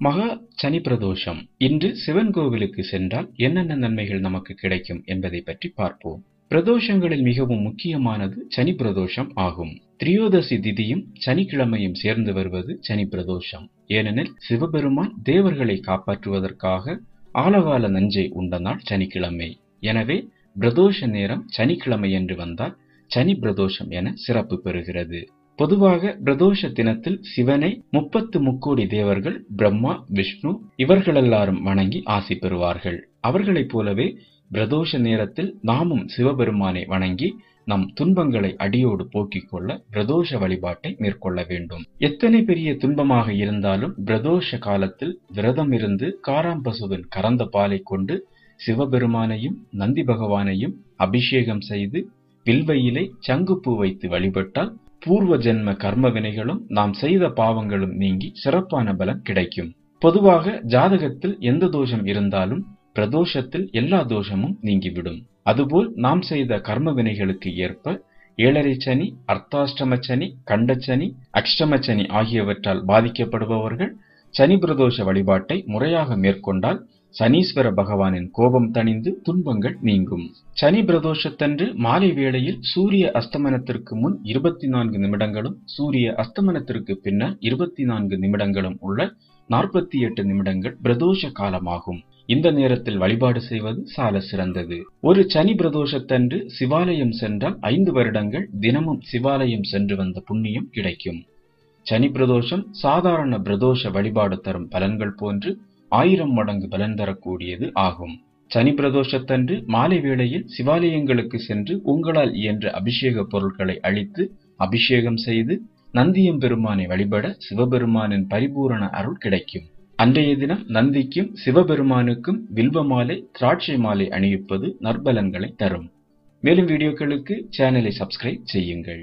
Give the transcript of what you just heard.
மகா சனி பிரதோஷம். இன்று சிவன் கோவிலுக்கு சென்றால் என்னென்ன நன்மைகள் நமக்கு கிடைக்கும் என்பதை பற்றி பார்ப்போம். பிரதோஷங்களில் மிகவும் முக்கியமானது சனி பிரதோஷம் ஆகும். திரியோதசி திதியும் சனிக்கிழமையும் சேர்ந்து வருவது சனி பிரதோஷம். ஏனெனில் சிவபெருமான் தேவர்களை காப்பாற்றுவதற்காக ஆலகால நஞ்சை உண்ட நாள் சனிக்கிழமை. எனவே பிரதோஷ நேரம் சனிக்கிழமை என்று வந்தால் சனி பிரதோஷம் என சிறப்பு பெறுகிறது. பொதுவாக பிரதோஷ தினத்தில் சிவனை முப்பத்து முக்கோடி தேவர்கள் பிரம்மா விஷ்ணு இவர்களெல்லாரும் வணங்கி ஆசி பெறுவார்கள். அவர்களைப் போலவே பிரதோஷ நேரத்தில் நாமும் சிவபெருமானை வணங்கி நம் துன்பங்களை அடியோடு போக்கிக் கொள்ள பிரதோஷ வழிபாட்டை மேற்கொள்ள வேண்டும். எத்தனை பெரிய துன்பமாக இருந்தாலும் பிரதோஷ காலத்தில் விரதம் இருந்து காராம்பசுவின் கறந்த பாலை கொண்டு சிவபெருமானையும் நந்தி பகவானையும் அபிஷேகம் செய்து வில்வையிலை சங்குப்பூ வைத்து வழிபட்டால் பூர்வ ஜென்ம கர்ம வினைகளும் நாம் செய்த பாவங்களும் நீங்கி சிறப்பான பலன் கிடைக்கும். பொதுவாக ஜாதகத்தில் எந்த தோஷம் இருந்தாலும் பிரதோஷத்தில் எல்லா தோஷமும் நீங்கிவிடும். அதுபோல் நாம் செய்த கர்ம வினைகளுக்கு ஏற்ப ஏழரை சனி அர்த்தாஷ்டம சனி கண்டச்சனி அஷ்டம சனி ஆகியவற்றால் பாதிக்கப்படுபவர்கள் சனி பிரதோஷ வழிபாட்டை முறையாக மேற்கொண்டால் சனீஸ்வர பகவானின் கோபம் தணிந்து துன்பங்கள் நீங்கும். சனி பிரதோஷத்தன்று மாலை வேளையில் சூரிய அஸ்தமனத்திற்கு முன் இருபத்தி நான்கு நிமிடங்களும் சூரிய அஸ்தமனத்திற்கு பின்னர் இருபத்தி நான்கு நிமிடங்களும் உள்ள நாற்பத்தி எட்டு நிமிடங்கள் பிரதோஷ காலமாகும். இந்த நேரத்தில் வழிபாடு செய்வது சால சிறந்தது. ஒரு சனி பிரதோஷத்தன்று சிவாலயம் சென்றால் ஐந்து வருடங்கள் தினமும் சிவாலயம் சென்று வந்த புண்ணியம் கிடைக்கும். சனி பிரதோஷம் சாதாரண பிரதோஷ வழிபாடு தரும் பலன்கள் போன்று ஆயிரம் மடங்கு பலன் தரக்கூடியது ஆகும். சனி பிரதோஷத்தன்று மாலை வேளையில் சிவாலயங்களுக்கு சென்று உங்களால் இயன்ற அபிஷேக பொருட்களை அழித்து அபிஷேகம் செய்து நந்தியம் பெருமானை வழிபட சிவபெருமானின் பரிபூரண அருள் கிடைக்கும். அன்றைய தினம் நந்திக்கும் சிவபெருமானுக்கும் வில்வ மாலை திராட்சை மாலை அணிவிப்பது நற்பலன்களை தரும். மேலும் வீடியோக்களுக்கு சேனலை சப்ஸ்கிரைப் செய்யுங்கள்.